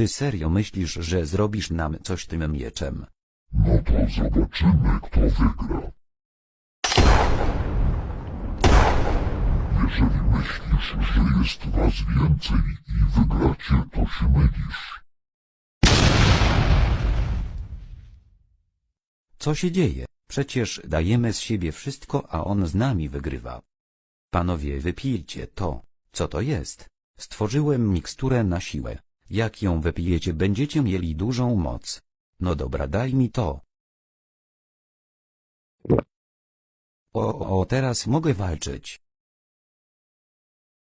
Ty serio myślisz, że zrobisz nam coś tym mieczem? No to zobaczymy, kto wygra. Jeżeli myślisz, że jest was więcej i wygracie, to się mylisz. Co się dzieje? Przecież dajemy z siebie wszystko, a on z nami wygrywa. Panowie wypijcie to. Co to jest? Stworzyłem miksturę na siłę. Jak ją wypijecie będziecie mieli dużą moc. No dobra daj mi to. O, o teraz mogę walczyć.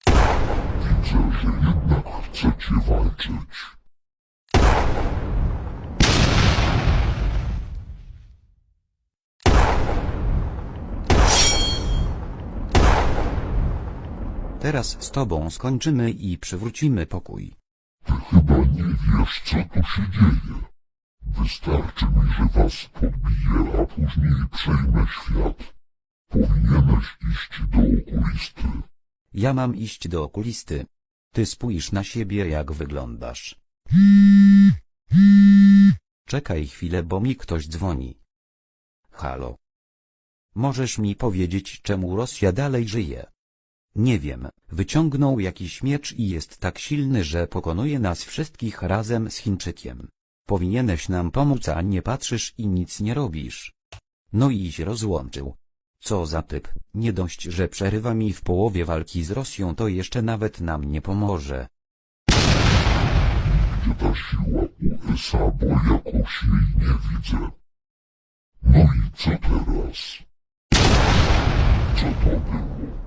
Widzę, że jednak chcecie walczyć. Teraz z tobą skończymy i przywrócimy pokój. Chyba nie wiesz, co tu się dzieje. Wystarczy mi, że was podbiję, a później przejmę świat. Powinieneś iść do okulisty. Ja mam iść do okulisty. Ty spójrz na siebie jak wyglądasz. Czekaj chwilę, bo mi ktoś dzwoni. Halo. Możesz mi powiedzieć, czemu Rosja dalej żyje? Nie wiem, wyciągnął jakiś miecz i jest tak silny, że pokonuje nas wszystkich razem z Chińczykiem. Powinieneś nam pomóc, a nie patrzysz i nic nie robisz. No i się rozłączył. Co za typ, nie dość, że przerywa mi w połowie walki z Rosją, to jeszcze nawet nam nie pomoże. Gdzie ta siła USA, bo jakoś jej nie widzę. No i co teraz? Co to było?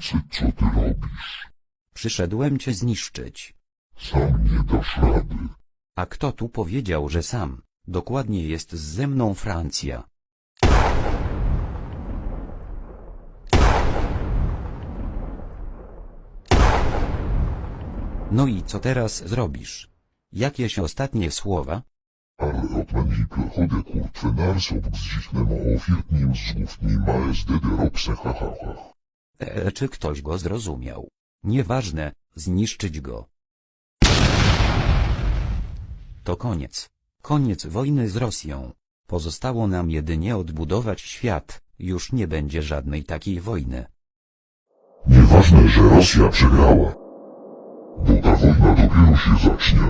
Znaczy, co ty robisz? Przyszedłem cię zniszczyć. Sam nie dasz rady. A kto tu powiedział, że sam? Dokładnie jest ze mną Francja. No i co teraz zrobisz? Jakieś ostatnie słowa? Ale od manike chodę kurczę narsów gdzieś nie ma ofiert nim zgów ma ha ha ha. E, czy ktoś go zrozumiał? Nieważne, zniszczyć go. To koniec. Koniec wojny z Rosją. Pozostało nam jedynie odbudować świat, już nie będzie żadnej takiej wojny. Nieważne, że Rosja przegrała. Bo ta wojna dopiero się zacznie.